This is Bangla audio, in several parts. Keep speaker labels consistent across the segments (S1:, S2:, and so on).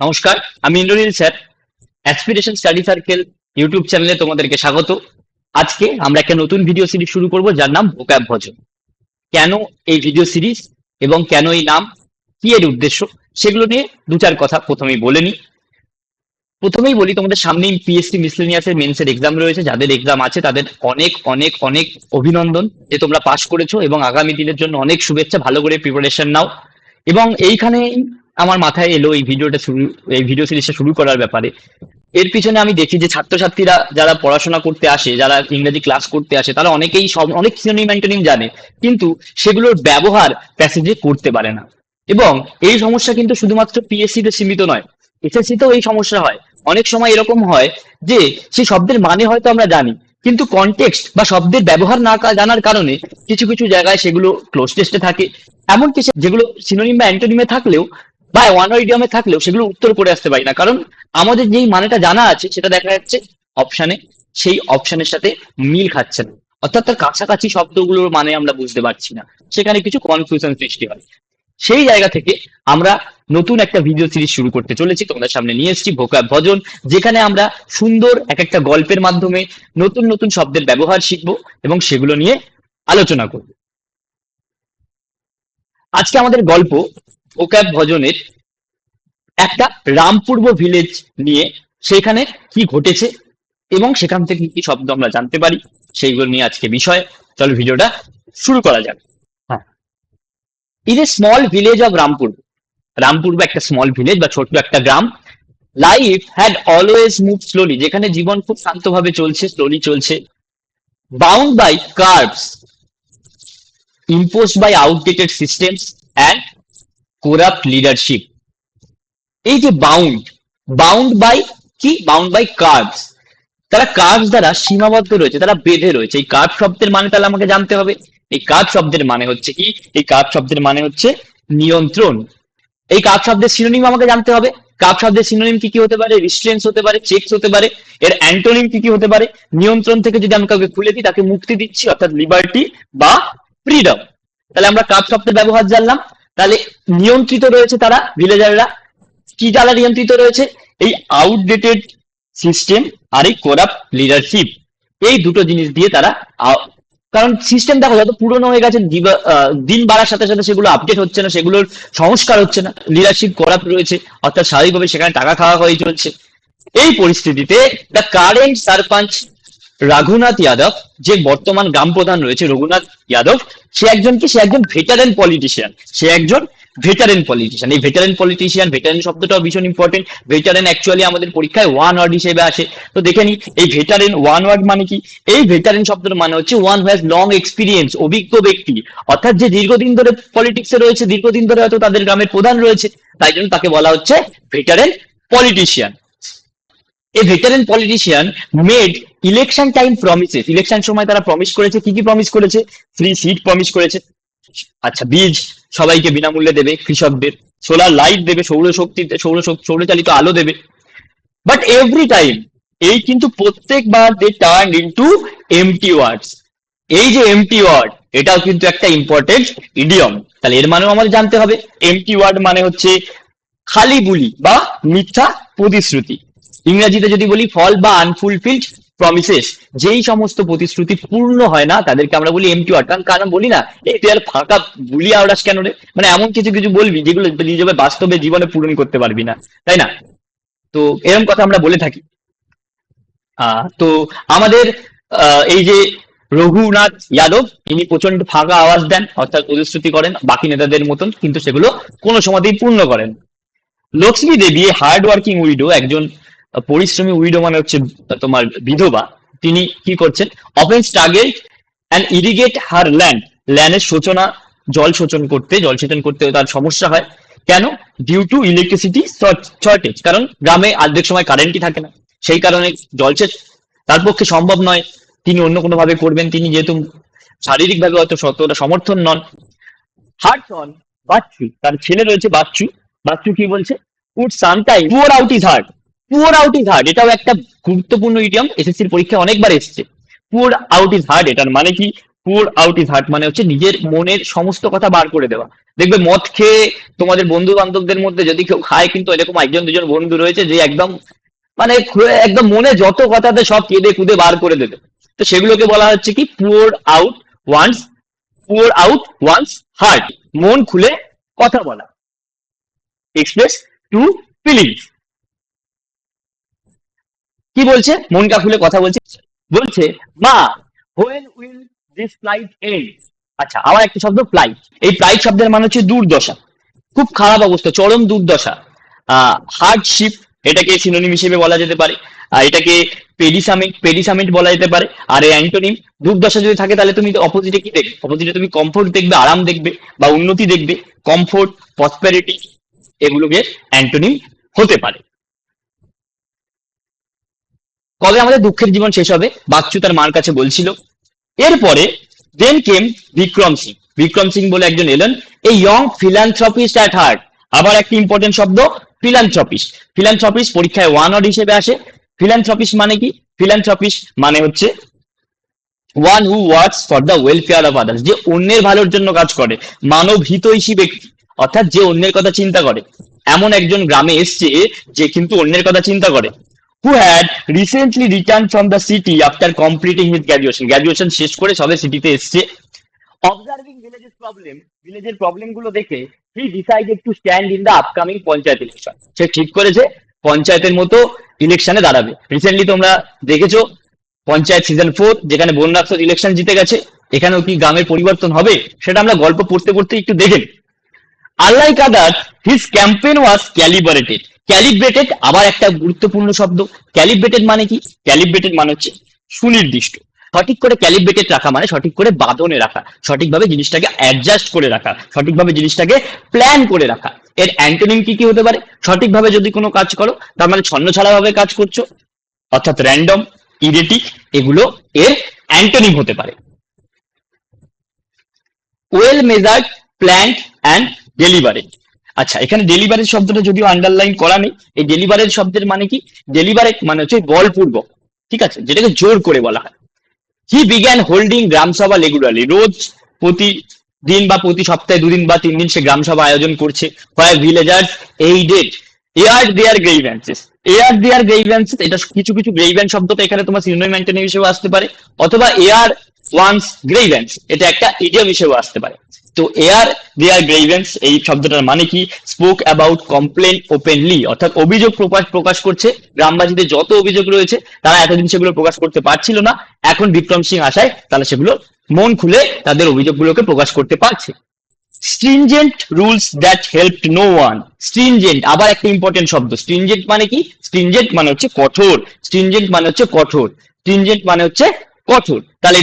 S1: নমস্কার, আমি Indranil sir. Aspiration study circle YouTube চ্যানেলে তোমাদেরকে স্বাগত। আজকে আমরা একটা নতুন ভিডিও সিরিজ শুরু করব, যার নাম ভোকাব ভজন। কেন এই ভিডিও সিরিজ এবং কেন এই নাম? কি এর উদ্দেশ্য? সেগুলো নিয়ে দু চার কথা প্রথমেই বলে নিই। প্রথমেই বলি, তোমাদের সামনেই পিএসসি মিসলেনিয়াসের মেন্সের এক্সাম রয়েছে। যাদের এক্সাম আছে, তাদের অনেক অনেক অনেক অভিনন্দন যে তোমরা পাশ করেছ এবং আগামী দিনের জন্য অনেক শুভেচ্ছা, ভালো করে প্রিপারেশন নাও। এবং এইখানে আমার মাথায় এলো এই ভিডিওটা শুরু, এই ভিডিও সিরিজটা শুরু করার ব্যাপারে। এর পিছনে আমি দেখি যে ছাত্রছাত্রীরা যারা পড়াশোনা করতে আসে, যারা ইংরেজি ক্লাস করতে আসে, তারা অনেকেই সব, অনেক সিনোনিম অ্যান্টোনিম জানে, কিন্তু সেগুলোর ব্যবহার প্যাসেজে করতে পারে না। এবং এই সমস্যা কিন্তু শুধুমাত্র পিএসসি তে সীমিত নয় এসএসসি তেও এই সমস্যা হয়। অনেক সময় এরকম হয় যে সেই শব্দের মানে হয়তো আমরা জানি, কিন্তু কনটেক্সট বা শব্দের ব্যবহার না জানার কারণে কিছু কিছু জায়গায় সেগুলো ক্লোজ টেস্টে থাকে। এমনকি সে- যেগুলো সিনোনিম বা অ্যান্টোনিমে থাকলেও বা ওয়ান ইডিয়ামে থাকলেও সেগুলো উত্তর করে আসতে পারি না। কারণ আমাদের যেই মানেটা জানা আছে, সেটা দেখা যাচ্ছে অপশানে সেই অপশানের সাথে মিল খাচ্ছে না। অর্থাৎ তার কাছাকাছি শব্দগুলোর মানে আমরা বুঝতে পারছি না। সেখানে কিছু কনফিউশন সৃষ্টি হয়। সেই জায়গা থেকে আমরা নতুন একটা ভিডিও সিরিজ শুরু করতে চলেছি। তোমাদের সামনে নিয়ে এসেছি ভোকাব ভজন, যেখানে আমরা সুন্দর এক একটা গল্পের মাধ্যমে নতুন নতুন শব্দের ব্যবহার শিখব এবং সেগুলো নিয়ে আলোচনা করব। আজকে আমাদের গল্প ভোকাব ভজনের একটা রামপূর্ব ভিলেজ নিয়ে সেখানে কি ঘটেছে এবং সেখান থেকে কি শব্দ আমরা জানতে পারি সেইগুলো নিয়ে আজকে বিষয়। চলো ভিডিওটা শুরু করা যাক। হ্যাঁ। Is a small village of Rampur রামপূর্ব একটা স্মল ভিলেজ বা ছোট্ট একটা গ্রাম। Life had always move slowly যেখানে জীবন খুব শান্তভাবে চলছে স্লোলি চলছে। Bound by curves imposed by outdated systems and corrupt leadership এই যে বাউন্ড বাউন্ড বাই কি? বাউন্ড বাই কার্ভস তারা কার্ভস দ্বারা সীমাবদ্ধ রয়েছে, তারা বেঁধে রয়েছে। এই কার্ভ শব্দের মানে তাহলে আমাকে জানতে হবে। এই কার্ভ শব্দের মানে হচ্ছে কি? এই কার্ভ শব্দের মানে হচ্ছে নিয়ন্ত্রণ। এই কাপ শব্দের সিনোনিম আমাকে জানতে হবে। কাপ শব্দের সিনোনিম কি কি হতে পারে? রিস্ট্রেন্স হতে পারে চেকস হতে পারে। এর অ্যান্টোনিম কি কি হতে পারে? নিয়ন্ত্রণ থেকে যদি আমি কাউকে খুলে দিই, তাকে মুক্তি দিচ্ছি, অর্থাৎ লিবার্টি বা ফ্রিডম তাহলে আমরা কাপ শব্দের ব্যবহার জানলাম। তাহলে নিয়ন্ত্রিত রয়েছে তারা ভিলেজাররা কি দ্বারা নিয়ন্ত্রিত রয়েছে? এই আউটডেটেড সিস্টেম আর এই করাপ্ট লিডারশিপ এই দুটো জিনিস দিয়ে তারা কারণ সিস্টেম দেখো, যত পুরনো হয়ে গেছে দিন বাড়ার সাথে সাথে সেগুলো আপডেট হচ্ছে না, সেগুলোর সংস্কার হচ্ছে না। লিডারশিপ করাপ্ট রয়েছে, অর্থাৎ স্বাভাবিকভাবে সেখানে টাকা খাওয়া হয়ে চলছে। এই পরিস্থিতিতে দ্য কারেন্ট সারপাঞ্চ রাঘুনাথ যাদব, যে বর্তমান গ্রাম প্রধান রয়েছে রঘুনাথ যাদব, সে একজন কি? সে একজন ভেটারেন পলিটিশিয়ান সে একজন ভেটারেন পলিটিশিয়ান এই ভেটারেন পলিটিশিয়ান ভেটারেন শব্দটাও ভীষণ ইম্পর্টেন্ট ভেটারেন অ্যাকচুয়ালি আমাদের পরীক্ষায় ওয়ান ওয়ার্ড হিসেবে আসে। তো দেখে নি এই ভেটারেন ওয়ান ওয়ার্ড মানে কি? এই ভেটারেন শব্দের মানে হচ্ছে ওয়ান হ্যাজ লং এক্সপিরিয়েন্স অভিজ্ঞ ব্যক্তি। অর্থাৎ যে দীর্ঘদিন ধরে পলিটিক্সে রয়েছে, দীর্ঘদিন ধরে হয়তো তাদের গ্রামের প্রধান রয়েছে, তাই জন্য তাকে বলা হচ্ছে veteran politician a veteran politician made election time promises election সময় তারা প্রমিস করেছে। কি কি প্রমিস করেছে? ফ্রি সিট প্রমিস করেছে। আচ্ছা বীজ সবাইকে বিনামূল্যে দেবে, কৃষকদের। সোলার লাইট দেবে সৌরশক্তি সৌর সৌরচালিত আলো দেবে। বাট এভরি টাইম এই কিন্তু প্রত্যেকবার they turn into empty words এই যে এমটি ওয়ার্ড এটাও কিন্তু একটা ইম্পর্টেন্ট ইডিয়ম তাহলে এর মানেও আমাদের জানতে হবে। এমটি ওয়ার্ড মানে হচ্ছে খালি বুলি বা মিথ্যা প্রতিশ্রুতি। ইংরেজিতে যদি বলি ফল বা আনফুলফিল্ড প্রমিসেস যেই সমস্ত প্রতিশ্রুতি পূর্ণ হয় না, তাদেরকে আমরা বলি এমটি ওয়ার্ড কারণ বলি না, এই তুই আর ফাঁকা বুলি আওড়াস কেন রে? মানে এমন কিছু কিছু বলবি, যেগুলো নিজের বাস্তবে জীবনে পূরণ করতে পারবি না। তাই না? তো এরকম কথা আমরা বলে থাকি। তো আমাদের এই যে রঘুনাথ যাদব, ইনি প্রচণ্ড ফাঁকা আওয়াজ দেন, অর্থাৎ প্রতিশ্রুতি করেন, বাকি নেতাদের মতন, কিন্তু সেগুলো কোনো সময়তেই পূর্ণ করেন। Lakshmi Devi hard working widow একজন পরিশ্রমী উইডো মানে হচ্ছে তোমার বিধবা, তিনি কি করছেন? Often struggle and irrigate her land ল্যান্ডের সূচনা, জল শোচন করতে, জল সেচন করতে তার সমস্যা হয়। কেন? ডিউ টু ইলেকট্রিসিটি শর্টেজ কারণ গ্রামে অর্ধেক সময় কারেন্টই থাকে না। সেই কারণে জলসেচ তার পক্ষে সম্ভব নয়। তিনি অন্য কোনো ভাবে করবেন। তিনি যেহেতু শারীরিকভাবে অত ততটা সমর্থন নন। হার্ট অন বাচ্চু তার ছেলে রয়েছে বাচ্চু বাচ্চু কি বলছে? Would sometime pour out his heart pour out his heart এটাও একটা গুরুত্বপূর্ণ ইডিয়াম এসএসসির পরীক্ষায় অনেকবার এসেছে। পুয়ার আউট ইজ হার্ট এটার মানে কি? পুর আউট ইজ হার্ট মানে হচ্ছে নিজের মনের সমস্ত কথা বার করে দেওয়া। দেখবে মদ খেয়ে তোমাদের বন্ধু বান্ধবদের মধ্যে যদি কেউ খায়, কিন্তু এরকম একজন, দুজন বন্ধু রয়েছে যে একদম মানে একদম মনে যত কথাতে সব কেঁদে কুদে বার করে দেবে। তো সেগুলোকে বলা হচ্ছে কি? Pour out once pour out once heart মন খুলে কথা বলা। এক্সপ্রেস টু ফিলিংস কি বলছে? মনটা খুলে কথা বলছে। বলছে, মা when will this flight end আচ্ছা আবার একটা শব্দ ফ্লাইট এই ফ্লাইট শব্দের মানে হচ্ছে দুর্দশা। খুব খারাপ অবস্থা, চরম দুর্দশা। হার্ডশিপ এটাকে সিনোনিম হিসেবে বলা যেতে পারে। এটাকে পেডিসামেন্ট পেডিসামিট বলা যেতে পারে। আর এই অ্যান্টোনিম দুর্দশা যদি থাকে, তাহলে তুমি অপোজিটে কি দেখবে? অপোজিটে তুমি কমফোর্ট দেখবে, আরাম দেখবে, বা উন্নতি দেখবে। কমফোর্ট প্রসপেরিটি এগুলোকে অ্যান্টোনিম হতে পারে। কবে আমাদের দুঃখের জীবন শেষ হবে? বাচ্চু তার মার কাছে বলছিল। এরপরে দেন কেম বিক্রম সিং। বিক্রম সিং বলে একজন এলেন এই ইয়ং ফিলান্থ্রপিস্ট অ্যাট হার্ট আবার একটি ইম্পর্টেন্ট শব্দ ফিলান্থ্রপিস্ট ফিলান্থ্রপিস্ট পরীক্ষায় ওয়ান অড হিসেবে আসে। ফিলান্থ্রপিস্ট মানে কি? ফিলান্থ্রপিস্ট মানে হচ্ছে one who works for the welfare of others যে অন্যের ভালোর জন্য কাজ করে, মানব হিতৈষী ব্যক্তি, অর্থাৎ যে অন্যের কথা চিন্তা করে। এমন একজন গ্রামে এসছে যে কিন্তু অন্যের কথা চিন্তা করে। Who had recently return from the city after completing his graduation graduation শেষ করে সবে সিটিতে এসছে। অবজার্ভিং ভিলেজের প্রবলেম ভিলেজের প্রবলেমগুলো দেখে he decided to stand in the upcoming panchayat election সে ঠিক করেছে, পঞ্চায়েতের মতো ইলেকশনে দাঁড়াবে। রিসেন্টলি তোমরা দেখেছ, পঞ্চায়েত সিজন ফোর যেখানে বনরাক্ষস ইলেকশন জিতে গেছে, এখানেও কি গ্রামের পরিবর্তন হবে? সেটা আমরা গল্প পড়তে পড়তে একটু দেখে নিই। Unlike others his campaign was calibrated calibrated আবার একটা গুরুত্বপূর্ণ শব্দ। ক্যালিব্রেটেড মানে কি? ক্যালিব্রেটেড মানে হচ্ছে সুনির্দিষ্ট। সঠিক করে ক্যালিব্রেটেড রাখা মানে সঠিক করে বাঁধনে রাখা। সঠিকভাবে জিনিসটাকে অ্যাডজাস্ট করে রাখা। সঠিকভাবে জিনিসটাকে প্ল্যান করে রাখা। এর অ্যান্টোনিম কি কি হতে পারে? সঠিকভাবে যদি কোনো কাজ করো, তার মানে ছন্ন ছাড়া ভাবে কাজ করছ, অর্থাৎ র্যান্ডম ইরেটিক এগুলো এর অ্যান্টোনিম হতে পারে। Well measured planned and delivered আচ্ছা এখানে ডেলিভারের শব্দটা যদিও আন্ডারলাইন করা নেই, এই ডেলিভারের শব্দের মানে কি? ডেলিভারেট মানে হচ্ছে বলপূর্বক ঠিক আছে? যেটাকে জোর করে বলা হয়। হি বিজ্ঞান হোল্ডিং গ্রামসভা রেগুলারলি রোজ প্রতি দিন বা প্রতি সপ্তাহে দুদিন বা তিন দিন সে গ্রামসভা আয়োজন করছে। Where villagers aired air their grievances air their grievances এটা কিছু কিছু গ্রেইভেন্স শব্দটা এখানে তোমার সিনোনিম অ্যান্টোনিম হিসেবে আসতে পারে। অথবা এয়ার ওয়ান্স গ্রেইভেন্স এটা একটা ইডিয়াম হিসেবে আসতে পারে। তো এয়ার দেয়ার গ্রেইভেন্স এই শব্দটার মানে কি? স্পোক অ্যাবাউট কমপ্লেন ওপেনলি অর্থাৎ অভিযোগ প্রকাশ প্রকাশ করছে। গ্রামবাসীদের যত অভিযোগ রয়েছে, তারা এতদিন সেগুলো প্রকাশ করতে পারছিল না। এখন বিক্রম সিং আসায় তারা সেগুলো মন খুলে তাদের অভিযোগগুলোকে প্রকাশ করতে পারছে। Stringent rules that help no one stringent আবার একটা ইম্পর্টেন্ট শব্দ। stringent মানে কি? stringent মানে হচ্ছে কঠোর। stringent মানে হচ্ছে কঠোর। stringent মানে হচ্ছে কঠোর। তাহলে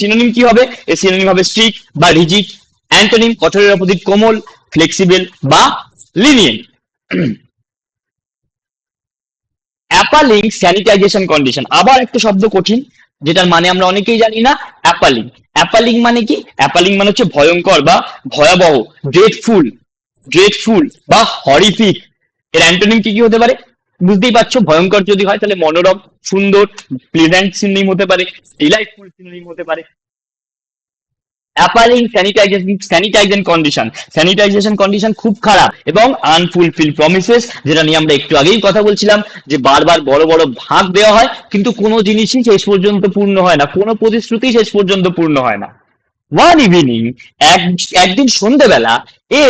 S1: সিনোনিম কি হবে? এর সিনোনিম হবে স্ট্রিক্ট বা রিজিড অ্যান্টোনিম, কঠোরের অপোজিট কোমল, ফ্লেক্সিবল বা লিনিয়েন্ট। Appalling sanitisation condition. আবার একটা শব্দ কঠিন, যেটার মানে আমরা অনেকেই জানি না, অ্যাপালিং। অ্যাপালিং মানে কি? অ্যাপালিং মানে হচ্ছে ভয়ঙ্কর বা ভয়াবহ ড্রেডফুল ড্রেডফুল বা হরিফিক এর অ্যান্টোনিম কি কি হতে পারে? বুঝতেই পারছ, ভয়ঙ্কর যদি হয়, তাহলে মনোরম সুন্দর প্লেজেন্ট সিনোনিম হতে পারে ডিলাইটফুল সিনোনিম হতে পারে। Appalling sanitisation sanitisation condition sanitisation condition খুব খারাপ এবং আনফুলফিল প্রমিসেস যেটা নিয়ে আমরা একটু আগেই কথা বলছিলাম, যে বারবার বড় বড় ভাগ দেওয়া হয়, কিন্তু কোনো জিনিসই শেষ পর্যন্ত পূর্ণ হয় না। কোনো প্রতিশ্রুতি শেষ পর্যন্ত পূর্ণ হয় না। ওয়ান ইভিনিং এক, একদিন সন্ধ্যেবেলা এ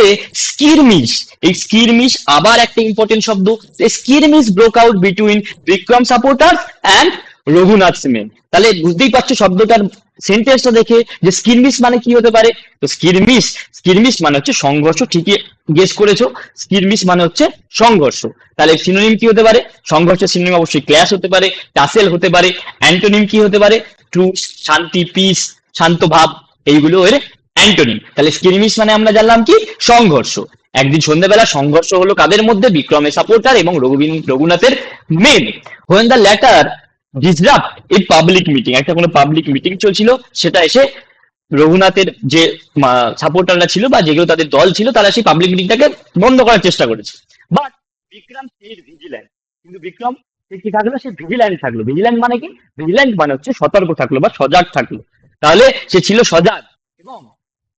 S1: স্কিরমিশ এই স্কিরমিশ আবার একটা ইম্পর্টেন্ট শব্দ skirmish broke out between Vikram supporter and Raghunath সিমেন তাহলে বুঝতেই পারছ শব্দটার সেন্টেন্সটা দেখে যে স্কিরমিশ মানে কি হতে পারে? তো স্কিরমিশ স্কিরমিশ মানে হচ্ছে সংঘর্ষ, ঠিকই গেস করেছ। স্কিরমিশ মানে হচ্ছে সংঘর্ষ। তাহলে সিনোনিম কি হতে পারে? সংঘর্ষের সিনোনিম অবশ্যই ক্ল্যাশ হতে পারে টাসেল হতে পারে অ্যান্টোনিম কি হতে পারে? ট্রুস শান্তি পিস শান্ত ভাব, এইগুলো এর অ্যান্টোনিম তাহলে স্কিরমিশ মানে আমরা জানলাম কি? সংঘর্ষ। একদিন সন্ধ্যাবেলা সংঘর্ষ হলো কাদের মধ্যে? বিক্রমের সাপোর্টার এবং রঘুবিন রঘুনাথের men when the latter disrupt এই পাবলিক মিটিং একটা কোনো পাবলিক মিটিং চলছিল, সেটা এসে রঘুনাথের যে সাপোর্টাররা ছিল বা যেগুলো তাদের দল ছিল, তারা সেই পাবলিক মিটিংটাকে বন্ধ করার চেষ্টা করেছে। বাট বিক্রম স্টেড ভিজিল্যান্ট কিন্তু বিক্রম সে কি থাকল? সে ভিজিল্যান্ট থাকল। ভিজিল্যান্ট মানে কি? ভিজিল্যান্ট মানে হচ্ছে সতর্ক থাকল বা সজাগ থাকল। তাহলে সে ছিল সজাগ। এবং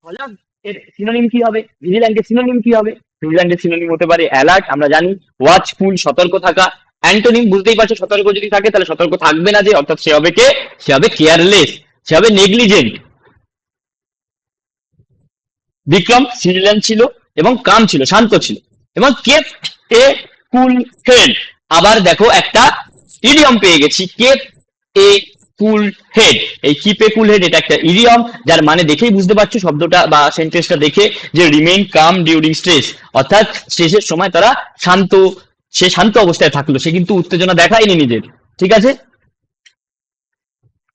S1: সজাগ এর সিনোনিম কি হবে? ভিজিল্যান্টের সিনোনিম কি হবে? ভিজিল্যান্টের সিনোনিম হতে পারে অ্যালার্ট আমরা জানি। ওয়াচফুল সতর্ক থাকা। অ্যান্টোনিম বুঝতেই পারছ, সতর্ক যদি থাকে, তাহলে সতর্ক থাকবে না যে অর্থাৎ সে হবে কে? সে হবে কেয়ারলেস, সে হবে নেগলিজেন্ট বিক্রম সিরিয়ান ছিল এবং কাম ছিল, শান্ত ছিল এবং কেপ্ট এ কুল হেড। আবার দেখো, একটা ইডিয়ম পেয়ে গেছি কেপ এ কুল হেড। এই কিপ কুল হেড, এটা একটা ইডিয়ম যার মানে দেখেই বুঝতে পারছ শব্দটা বা সেন্টেন্সটা দেখে যে রিমেইন কাম ডিউরিং স্ট্রেস অর্থাৎ স্ট্রেসের সময় তারা শান্ত সে শান্ত অবস্থায় থাকল, সে কিন্তু উত্তেজনা দেখায়নি নিজের, ঠিক আছে?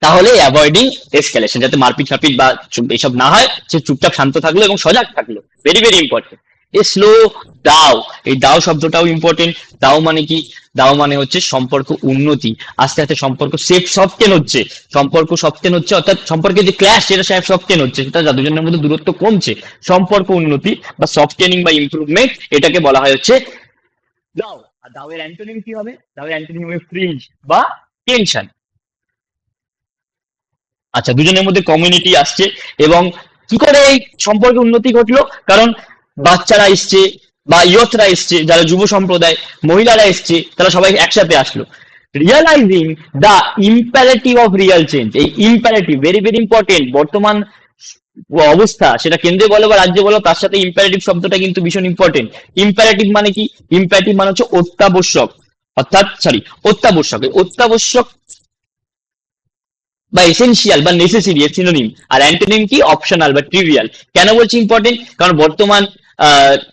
S1: তাহলে অ্যাভয়েডিং এসকালেশন যাতে মারপিট ফারপিট বা এসব না হয়, সে চুপচাপ শান্ত থাকল এবং সজাগ থাকল। Very very important a slow thaw এই দাও শব্দটাও ইম্পর্টেন্ট দাও মানে কি? দাও মানে হচ্ছে সম্পর্ক উন্নতি। আস্তে আস্তে সম্পর্ক সেফ সফটেন হচ্ছে সম্পর্ক সফটেন হচ্ছে অর্থাৎ সম্পর্কে যে ক্ল্যাশ সেটা সেফ সফটেন হচ্ছে সেটা দুজনের মধ্যে দূরত্ব কমছে। সম্পর্ক উন্নতি বা সফটেনিং বা ইমপ্রুভমেন্ট এটাকে বলা হয় হচ্ছে দাও। আর দাওয়ের অ্যান্টোনিম কি হবে? দাওয়ের অ্যান্টোনিম হবে ফ্রিজ বা টেনশন আচ্ছা দুজনের মধ্যে কমিউনিটি আসছে এবং কি করে এই সম্পর্কে উন্নতি ঘটলো? কারণ বাচ্চারা এসছে বা ইয়থরা এসছে, যারা যুব সম্প্রদায়, মহিলারা এসছে, তারা সবাই একসাথে আসলো। Realising the imperative of real change এই ইম্প্যারেটিভ ভেরি ভেরি ইম্পর্টেন্ট বর্তমান অবস্থা, সেটা কেন্দ্রে বলো বা রাজ্যে বলো, তার সাথে ইম্প্যারেটিভ শব্দটা কিন্তু ভীষণ ইম্পর্টেন্ট ইম্প্যারেটিভ মানে কি? ইম্প্যারেটিভ মানে হচ্ছে অত্যাবশ্যক। অর্থাৎ সরি অত্যাবশ্যক। অত্যাবশ্যক বা এসেনশিয়াল বা নেসেসারি এর সিনোনিম আর অ্যান্টোনিম কি? অপশনাল বা ট্রিভিয়াল কেন বলছি ইম্পর্টেন্ট কারণ বর্তমান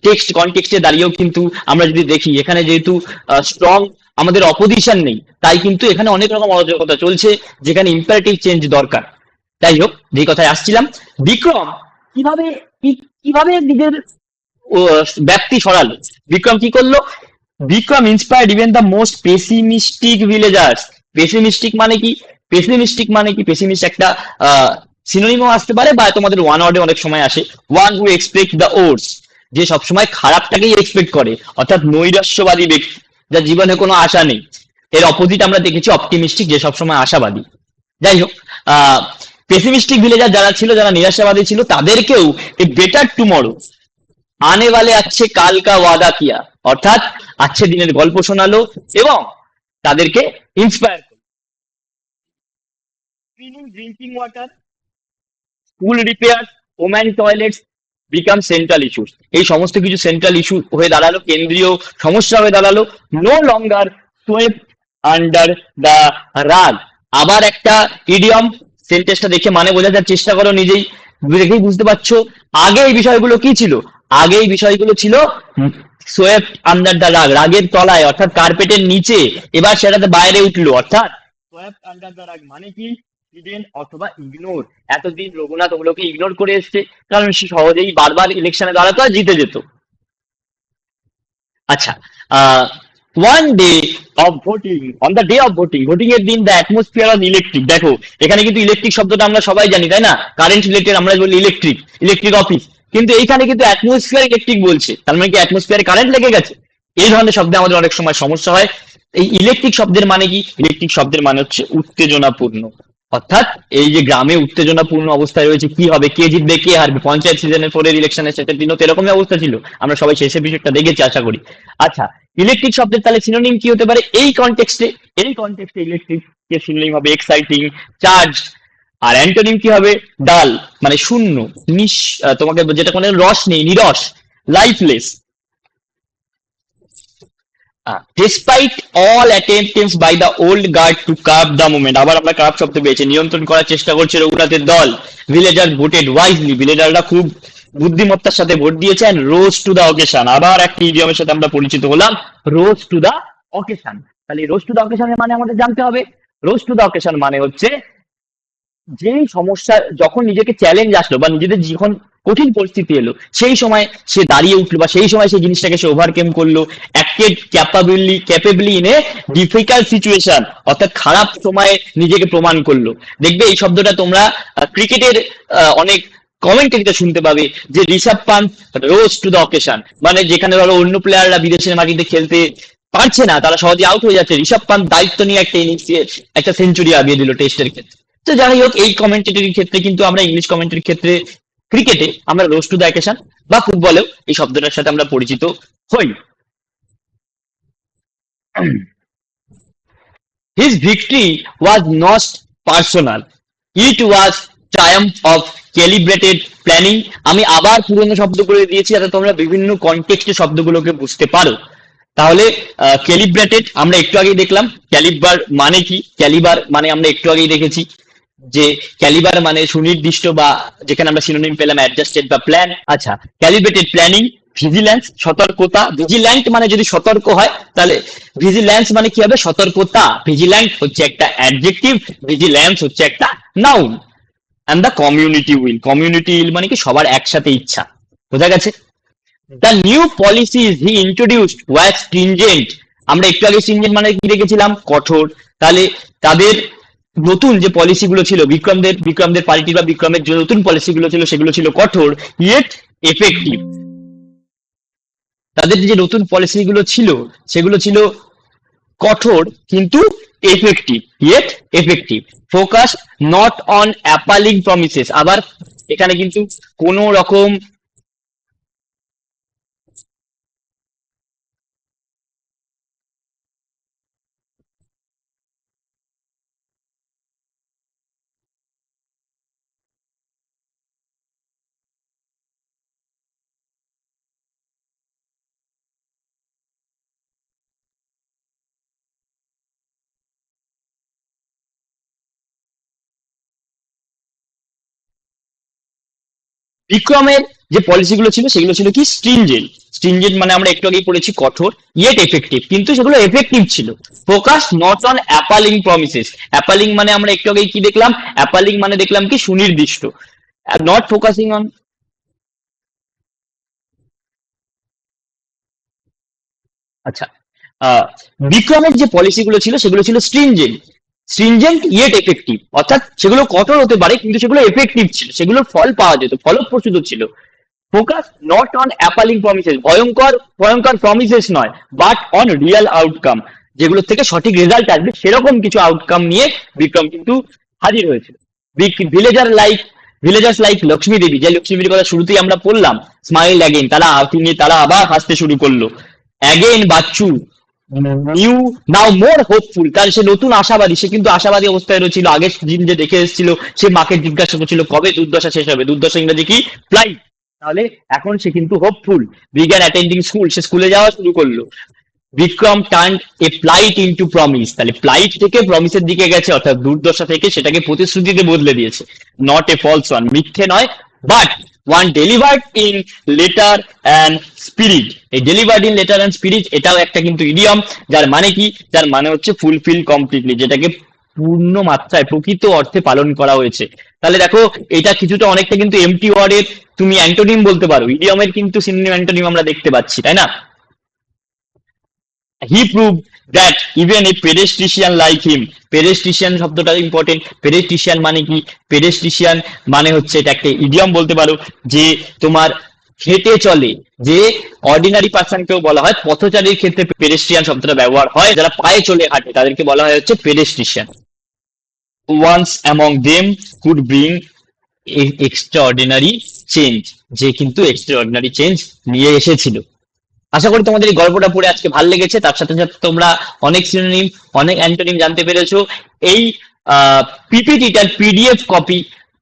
S1: টেক্সট কনটেক্সটে দাঁড়িয়েও কিন্তু আমরা যদি দেখি, এখানে যেহেতু স্ট্রং আমাদের অপোজিশন নেই, তাই কিন্তু এখানে অনেক রকম অরাজকতা চলছে, যেখানে ইম্পারেটিভ চেঞ্জ দরকার। যাই হোক যে কথায় আসছিলাম। বিক্রম, কীভাবে কীভাবে নিজের ব্যক্তি সরালো? বিক্রম কি করল? Vikram inspired even the most pessimistic villagers pessimistic মানে কি? পেসিমিস্টিক মানে কি? পেসিমিস্ট একটা সিনোনিমও আসতে পারে, বা তোমাদের ওয়ান ওয়ার্ডে অনেক সময় আসে। One who expect the worse যে সবসময় খারাপটাকেই এক্সপেক্ট করে। অর্থাৎ নৈরাশ্যবাদী ব্যক্তি, যার জীবনে কোনো আশা নেই। এর অপোজিট আমরা দেখেছি অপটিমিস্টিক যে সবসময় আশাবাদী। যাই হোক পেসিমিস্টিক ভিলেজার যারা ছিল, যারা নিরাশাবাদী ছিল, তাদেরকেও বেটার টুমরো আনে বালে আছে কালকা ওয়াদা কিয়া। অর্থাৎ আছে দিনের গল্প শোনালো এবং তাদেরকে ইন্সপায়ার করল। Cleaning drinking water school repair woman toilet became central issue এই সমস্ত কিছু সেন্ট্রাল ইস্যু হয়ে দাঁড়াল, কেন্দ্রীয় সমস্যা হয়ে দাঁড়াল। No longer swept under the rug আবার একটা ইডিয়ম সেন্টেন্সটা দেখে মানে বোঝার চেষ্টা করো, নিজেই দেখেই বুঝতে পারছ আগে এই বিষয়গুলো কি ছিল? আগে এই বিষয়গুলো ছিল সোয়েপ আন্ডার দ্য রাগ, রাগের তলায়, অর্থাৎ কার্পেটের নিচে, এবার সেটাতে বাইরে উঠল, অর্থাৎ সোয়েপ আন্ডার দ্য রাগ মানে কি? হিডেন অথবা ইগনোর এতদিন রঘুনাথ ওগুলোকে ইগনোর করে এসছে, কারণ সে সহজেই বারবার ইলেকশনে দাঁড়াতো আর জিতে যেত। আচ্ছা one day of voting on the day of voting voting এর দিন দ্য অ্যাটমসফিয়ার অফ ইলেকট্রিক দেখো, এখানে কিন্তু ইলেকট্রিক শব্দটা আমরা সবাই জানি, তাই না? কারেন্ট রিলেটেড আমরা বলি ইলেকট্রিক ইলেকট্রিক অফিস কিন্তু এইখানে কিন্তু অ্যাটমসফিয়ার ইলেকট্রিক বলছে। তার মানে কি অ্যাটমসফিয়ারে কারেন্ট লেগে গেছে? এই ধরনের শব্দে আমাদের অনেক সময় সমস্যা হয়। এই ইলেকট্রিক শব্দের মানে কি? ইলেকট্রিক শব্দের মানে হচ্ছে উত্তেজনাপূর্ণ। অর্থাৎ এই যে গ্রামে উত্তেজনাপূর্ণ অবস্থায় রয়েছে, কি হবে? কে জিতবে? কে হারবে? পঞ্চায়েত সিজনের পরের ইলেকশনের শেষের দিনও তো এরকমই অবস্থা ছিল। আমরা সবাই শেষের বিষয়টা দেখেছি, আশা করি। আচ্ছা ইলেকট্রিক শব্দের তাহলে সিনোনিম কি হতে পারে? এই কনটেক্সটে এই কনটেক্সটে ইলেকট্রিক কে সিনোনিম হবে এক্সাইটিং চার্জ আর অ্যান্টোনিম কি হবে? ডাল মানে শূন্য নিঃ তোমাকে যেটা কোনো রস নেই, নিরস lifeless despite all attempts by the old guard to curb the movement আবার আমরা কার্ভ শব্দ পেয়েছি, নিয়ন্ত্রণ করার চেষ্টা করছে রঘুনাথের দল ভিলেজার ভোটেড ওয়াইজলি ভিলেজাররা খুব বুদ্ধিমত্তার সাথে ভোট দিয়েছেন রোজ টু দা অকেশন আবার একটা ইডিয়মের সাথে আমরা পরিচিত হলাম রোজ টু দ্য অকেশন তাহলে রোজ টু দ্য অকেশনের মানে আমাদের জানতে হবে। রোজ টু দা অকেশন মানে হচ্ছে যেই সমস্যা, যখন নিজেকে চ্যালেঞ্জ আসলো বা নিজেদের যখন কঠিন পরিস্থিতি এলো, সেই সময় সে দাঁড়িয়ে উঠল বা সেই সময় সেই জিনিসটাকে সে ওভারকেম করল। Acted capably capably in a difficult situation অর্থাৎ খারাপ সময়ে নিজেকে প্রমাণ করল। দেখবে এই শব্দটা তোমরা ক্রিকেটের অনেক কমেন্টারিতে শুনতে পাবে যে Rishabh Pant rose to the occasion মানে যেখানে ধরো অন্য প্লেয়াররা বিদেশের মাটিতে খেলতে পারছে না, তারা সহজে আউট হয়ে যাচ্ছে। ঋষভ পান্ত দায়িত্ব নিয়ে একটা ইনিংস একটা সেঞ্চুরি আবিয়ে দিল টেস্টের ক্ষেত্রে। তো যাই হোক, এই কমেন্টেটরির ক্ষেত্রে কিন্তু আমরা ইংলিশ কমেন্টের ক্ষেত্রে ক্রিকেটে আমরা রোজ টু দ্য অকেশন বা ফুটবলেও এই শব্দটার সাথে আমরা পরিচিত হই। His victory was not personal. It was triumph of calibrated planning. আমি আবার পুরনো শব্দ করে দিয়েছি যাতে তোমরা বিভিন্ন কনটেক্সটে শব্দগুলোকে বুঝতে পারো। তাহলে ক্যালিব্রেটেড আমরা একটু আগেই দেখলাম। ক্যালিবার মানে কি? ক্যালিবার মানে আমরা একটু আগেই দেখেছি যে ক্যালিবার মানে সুনির্দিষ্ট বা যেখানে আমরা সিনোনিম পেলাম অ্যাডজাস্টেড বা প্ল্যান আচ্ছা ক্যালিব্রেটেড প্ল্যানিং ভিজিল্যান্স সতর্কতা। ভিজিল্যান্ট মানে যদি সতর্ক হয়, তাহলে ভিজিল্যান্স মানে কি হবে? সতর্কতা। ভিজিল্যান্ট হচ্ছে একটা অ্যাডজেক্টিভ ভিজিল্যান্স হচ্ছে একটা noun and the community will community will মানে কি সবার একসাথে ইচ্ছা। বোঝা গেছে? The new policies he introduced was stringent আমরা একটু আগে স্ট্রিনজেন্ট মানে কি রেখেছিলাম? কঠোর। তাহলে তাদের নতুন যে পলিসিগুলো ছিল, বিক্রমদের বিক্রমদের পার্টি বা বিক্রমের যে নতুন পলিসিগুলো ছিল, সেগুলো ছিল কঠোর ইয়েট এফেক্টিভ তাদের যে নতুন পলিসিগুলো ছিল, সেগুলো ছিল কঠোর, কিন্তু effective yet effective focus not on appalling promises. আবার এখানে কিন্তু কোনো রকম বিক্রমের যে পলিসিগুলো ছিল, সেগুলো ছিল কি? স্ট্রিনজেন্ট স্ট্রিনজেন্ট মানে আমরা একটু আগেই পড়েছি, কঠোর ইয়েট এফেক্টিভ কিন্তু সেগুলো এফেক্টিভ ছিল। Focus not on appalling promises appalling মানে আমরা একটু আগেই কি দেখলাম? অ্যাপালিং মানে দেখলাম কি? সুনির্দিষ্ট। নট ফোকাসিং অন আচ্ছা বিক্রমের যে পলিসিগুলো ছিল, সেগুলো ছিল স্ট্রিনজেন্ট স্ট্রিনজেন্ট ইয়েট এফেক্টিভ অর্থাৎ সেগুলো কঠোর হতে পারে, কিন্তু সেগুলো এফেক্টিভ ছিল। সেগুলোর ফল পাওয়া যেত, ফলপ্রসূ ছিল। Focus not on appalling promises ভয়ঙ্কর ভয়ঙ্কর প্রমিসেস নয় বাট অন রিয়েল আউটকাম যেগুলোর থেকে সঠিক রেজাল্ট আসবে, সেরকম কিছু আউটকাম নিয়ে বিক্রম কিন্তু হাজির হয়েছিল। Villager like villagers like Lakshmi Devi, যে লক্ষ্মী দেবীর কথা শুরুতেই আমরা পড়লাম স্মাইল অ্যাগেন তারা তিনি তারা আবার হাসতে শুরু করল। Again Bachchu new now more hopeful কারণ সে নতুন আশাবাদী, সে কিন্তু আশাবাদী অবস্থায় রয়েছিল আগের দিন যে দেখে এসেছিল, সে মাকে জিজ্ঞাসা করছিল, কবে দুর্দশা শেষ হবে? দুর্দশা ইংরেজি কি? ফ্লাইট তাহলে এখন সে কিন্তু হোপফুল বিজ্ঞান অ্যাটেন্ডিং স্কুল সে স্কুলে যাওয়া শুরু করল। Vikram turn a flight into promise তাহলে ফ্লাইট থেকে প্রমিসের দিকে গেছে, অর্থাৎ দুর্দশা থেকে সেটাকে প্রতিশ্রুতিতে বদলে দিয়েছে। নট এ ফলস ওয়ান মিথ্যে নয় but one delivered in letter and spirit এই delivered in letter and spirit এটাও একটা কিন্তু ইডিয়ম যার মানে কি? যার মানে হচ্ছে ফুলফিল কমপ্লিটলি যেটাকে পূর্ণ মাত্রায়, প্রকৃত অর্থে পালন করা হয়েছে। তাহলে দেখো, এটা কিছুটা অনেকটা কিন্তু এমটি ওয়ার্ডের তুমি অ্যান্টোনিম বলতে পারো। ইডিয়মের কিন্তু সিনোনিম অ্যান্টোনিম আমরা দেখতে পাচ্ছি, তাই না? He prove that even a pedestrian like him pedestrian শব্দটা ইম্পর্টেন্ট পেডেস্ট্রিশিয়ান মানে কি? পেডেস্ট্রিশিয়ান মানে হচ্ছে এটা একটা ইডিয়ম বলতে পারো, যে তোমার হেঁটে চলে, যে অর্ডিনারি পার্সনকেও বলা হয়, পথচারীর ক্ষেত্রে পেডেস্ট্রিয়ান শব্দটা ব্যবহার হয়, যারা পায়ে চলে হাঁটে, তাদেরকে বলা হয় হচ্ছে pedestrian ones among them could bring extraordinary change যে কিন্তু এক্সট্রা অর্ডিনারি চেঞ্জ নিয়ে এসেছিল। আশা করি তোমাদের এই গল্পটা পড়ে আজকে ভালো লেগেছে। তার সাথে সাথে তোমরা অনেক সিনোনিম অনেক অ্যান্টোনিম জানতে পেরেছ। এই পিপিটিটার পিডিএফ কপি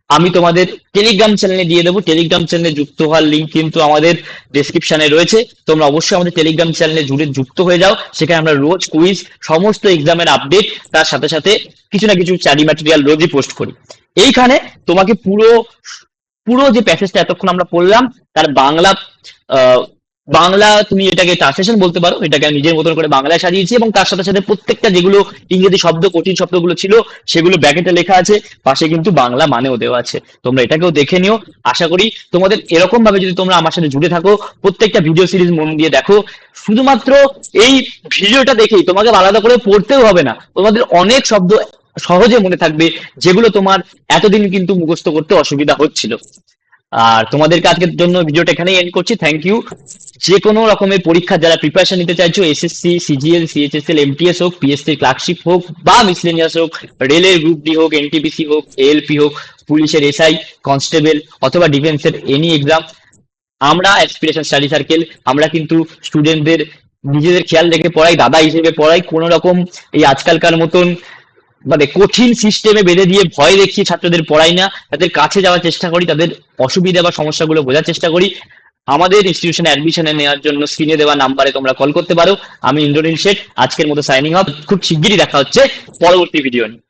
S1: আমি তোমাদের টেলিগ্রাম চ্যানেলে দিয়ে দেবো। টেলিগ্রাম চ্যানেলে যুক্ত হওয়ার লিঙ্ক কিন্তু আমাদের ডেসক্রিপশনে রয়েছে। তোমরা অবশ্যই আমাদের টেলিগ্রাম চ্যানেলে জুড়ে যুক্ত হয়ে যাও। সেখানে আমরা রোজ কুইজ সমস্ত এক্সামের আপডেট তার সাথে সাথে কিছু না কিছু স্টাডি ম্যাটেরিয়াল রোজই পোস্ট করি। এইখানে তোমাকে পুরো পুরো যে প্যাসেজটা এতক্ষণ আমরা পড়লাম, তার বাংলা বাংলা তুমি এটাকে ট্রান্সলেশন বলতে পারো, এটাকে আমি নিজের মতন করে বাংলায় সাজিয়েছি এবং তার সাথে সাথে প্রত্যেকটা যেগুলো ইংরেজি শব্দ, কঠিন শব্দগুলো ছিল, সেগুলো ব্যাকেটে লেখা আছে, পাশে কিন্তু বাংলা মানেও দেওয়া আছে। তোমরা এটাকেও দেখে নিও। আশা করি তোমাদের এরকম ভাবে যদি তোমরা আমার সাথে জুড়ে থাকো, প্রত্যেকটা ভিডিও সিরিজ মন দিয়ে দেখো। শুধুমাত্র এই ভিডিওটা দেখেই তোমাকে আলাদা করে পড়তেও হবে না। তোমাদের অনেক শব্দ সহজে মনে থাকবে, যেগুলো তোমার এতদিন কিন্তু মুখস্থ করতে অসুবিধা হচ্ছিল। আর তোমাদেরকে আজকের জন্য ভিডিওটা এখানেই এন্ড করছি। থ্যাংক ইউ যে কোনো রকমের পরীক্ষা যারা প্রিপারেশন নিতে চাইছো এসএসসি সিজিএল সিএইচএসএল এমটিএস হোক পিএসসি ক্লার্কশিপ হোক, বা মিসলেনিয়াস হোক রেলের গ্রুপ ডি হোক এনটিপিসি হোক এএলপি হোক, পুলিশের এসআই কনস্টেবল অথবা ডিফেন্সের এনি এক্সাম আমরা অ্যাসপিরেশন স্টাডি সার্কেল আমরা কিন্তু স্টুডেন্টদের নিজেদের খেয়াল রেখে পড়াই, দাদা হিসেবে পড়াই কোনো রকম এই আজকালকার মতন মানে কঠিন সিস্টেমে বেঁধে দিয়ে ভয় দেখিয়ে ছাত্রদের পড়াই না, তাদের কাছে যাওয়ার চেষ্টা করি, তাদের অসুবিধা বা সমস্যাগুলো বোঝার চেষ্টা করি আমাদের ইনস্টিটিউশনে অ্যাডমিশনে নেওয়ার জন্য স্ক্রিনে দেওয়া নাম্বারে তোমরা কল করতে পারো। আমি ইন্দ্রনীল শেঠ, আজকের মতো সাইনিং অফ খুব শিগগিরই দেখা হচ্ছে পরবর্তী ভিডিও নিয়ে।